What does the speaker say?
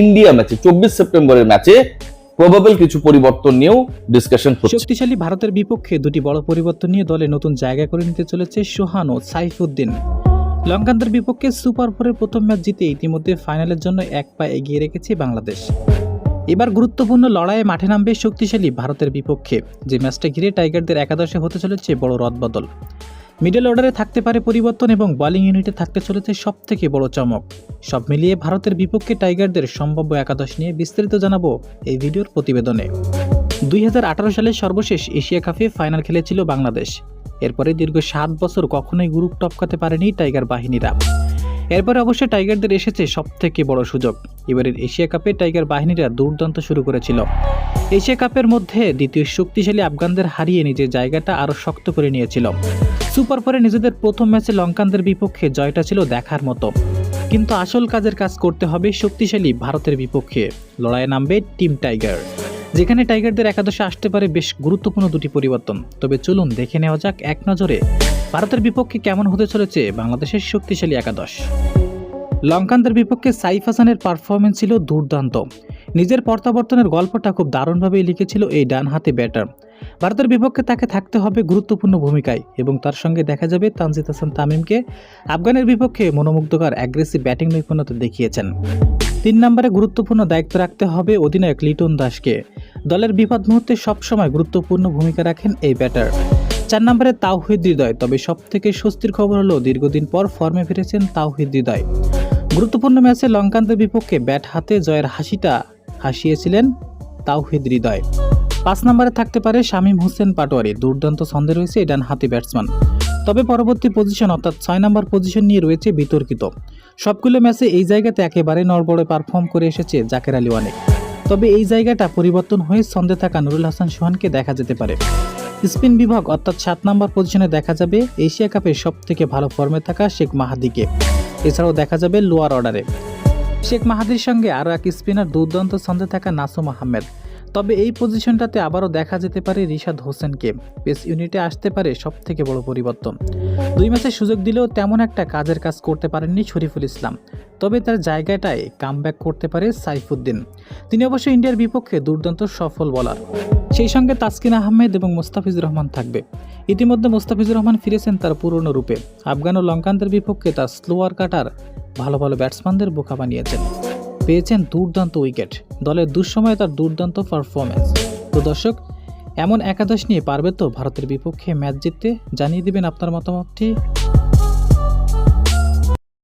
India ম্যাচে চব্বিশ সেপ্টেম্বরের ম্যাচে প্রবাবল কিছু পরিবর্তন নিয়েও ডিসকাশন শক্তিশালী ভারতের বিপক্ষে দুটি বড় পরিবর্তন নিয়ে দলে নতুন জায়গা করে নিতে চলেছে সোহান ও সাইফুদ্দিন। লঙ্কানদের বিপক্ষে সুপার ফোরের প্রথম ম্যাচ জিতে ইতিমধ্যে ফাইনালের জন্য এক পা এগিয়ে রেখেছে বাংলাদেশ। এবার গুরুত্বপূর্ণ লড়াইয়ে মাঠে নামবে শক্তিশালী ভারতের বিপক্ষে। যে ম্যাচটা ঘিরে টাইগারদের একাদশে হতে চলেছে বড় রদবদল। মিডল অর্ডারে থাকতে পারে পরিবর্তন এবং বোলিং ইউনিটে থাকতে চলেছে সব থেকে বড় চমক। সব মিলিয়ে ভারতের বিপক্ষে টাইগারদের সম্ভাব্য একাদশ নিয়ে বিস্তারিত জানাব এই ভিডিওর প্রতিবেদনে। দুই হাজার আঠারো সালে সর্বশেষ এশিয়া কাপে ফাইনাল খেলেছিল বাংলাদেশ। এরপরে দীর্ঘ সাত বছর কখনোই গ্রুপ টপকাতে পারেনি টাইগার বাহিনীরা। এরপরে অবশ্য টাইগারদের এসেছে সব থেকে বড় সুযোগ। এবারের এশিয়া কাপে টাইগার বাহিনীরা দুর্দান্ত শুরু করেছিল। এশিয়া কাপের মধ্যে দ্বিতীয় শক্তিশালী আফগানদের হারিয়ে নিজের জায়গাটা আরও শক্ত করে নিয়েছিল। সুপার ফোরে নিজেদের প্রথম ম্যাচে লঙ্কানদের বিপক্ষে জয়টা ছিল দেখার মতো। কিন্তু আসল কাজের কাজ করতে হবে শক্তিশালী ভারতের বিপক্ষে। লড়াইয়ে নামবে টিম টাইগার। যেখানে টাইগারদের একাদশে আসতে পারে বেশ গুরুত্বপূর্ণ দুটি পরিবর্তন। তবে চলুন দেখে নেওয়া যাক এক নজরে ভারতের বিপক্ষে কেমন হতে চলেছে বাংলাদেশের শক্তিশালী একাদশ। লঙ্কানদের বিপক্ষে সাইফ হাসানের পারফরমেন্স ছিল দুর্দান্ত। নিজের প্রত্যাবর্তনের গল্পটা খুব দারুণভাবেই লিখেছিল এই ডান হাতে ব্যাটার। ভারতের বিপক্ষে তাকে থাকতে হবে গুরুত্বপূর্ণ ভূমিকায় এবং তার সঙ্গে দেখা যাবে তানজিদ হাসান তামিমকে। আফগানের বিপক্ষে মনোমুগ্ধকর অ্যাগ্রেসিভ ব্যাটিং নৈপুণ্যতা দেখিয়েছেন। তিন নম্বরে গুরুত্বপূর্ণ দায়িত্ব রাখতে হবে অধিনায়ক লিটন দাসকে। দলের বিপদ মুহূর্তে সবসময় গুরুত্বপূর্ণ ভূমিকা রাখেন এই ব্যাটার। চার নম্বরে তাওহিদ হৃদয়, তবে সব থেকে স্বস্তির খবর হলো দীর্ঘদিন পর ফর্মে ফিরেছেন তাওহিদ হৃদয়। গুরুত্বপূর্ণ ম্যাচে লঙ্কানদের বিপক্ষে ব্যাট হাতে জয়ের হাসিটা হাসিয়েছিলেন তাওহিদ হৃদয়। পাঁচ নম্বরে থাকতে পারে শামীম হোসেন পাটোয়ারি। দুর্দান্ত ছন্দে রয়েছে এডান হাতি ব্যাটসম্যান। তবে পরবর্তী পজিশন, অর্থাৎ ছয় নম্বর পজিশন নিয়ে রয়েছে বিতর্কিত। সবগুলো ম্যাচে এই জায়গাতে একেবারে নড়বড়ে পারফর্ম করে এসেছে জাকের আলী ওয়ানিক। তবে এই জায়গাটা পরিবর্তন হয়ে ছন্দে থাকা নুরুল হাসান সোহানকে দেখা যেতে পারে। স্পিন বিভাগ, অর্থাৎ সাত নম্বর পজিশনে দেখা যাবে এশিয়া কাপে সব থেকে ভালো ফর্মে থাকা শেখ মাহাদিকে। এছাড়াও দেখা যাবে লোয়ার অর্ডারে। শেখ মাহাদির সঙ্গে আরও এক স্পিনার দুর্দান্ত ছন্দে থাকা নাসুম আহমেদ। তবে এই পজিশনটাতে আবারও দেখা যেতে পারে রিশাদ হোসেনকে। পেস ইউনিটে আসতে পারে সব থেকে বড় পরিবর্তন। দুই ম্যাচে সুযোগ দিলেও তেমন একটা কাজের কাজ করতে পারেননি শরীফুল ইসলাম। তবে তার জায়গাটায় কামব্যাক করতে পারে সাইফুদ্দিন। তিনি অবশ্য ইন্ডিয়ার বিপক্ষে দুর্দান্ত সফল বলার সেই সঙ্গে তাসকিন আহমেদ এবং মোস্তাফিজুর রহমান থাকবে। ইতিমধ্যে মোস্তাফিজুর রহমান ফিরেছেন তার পুরনো রূপে। আফগান ও লঙ্কানদের বিপক্ষে তার স্লোয়ার কাটার ভালো ভালো ব্যাটসম্যানদের বোকা বানিয়েছেন। পেয়েছেন দুর্দান্ত উইকেট। দলের দুঃসময়ে তার দুর্দান্ত পারফরমেন্স তো দর্শক, এমন একাদশ নিয়ে পারবে তো ভারতের বিপক্ষে ম্যাচ জিততে? জানিয়ে দেবেন আপনার মতামতটি।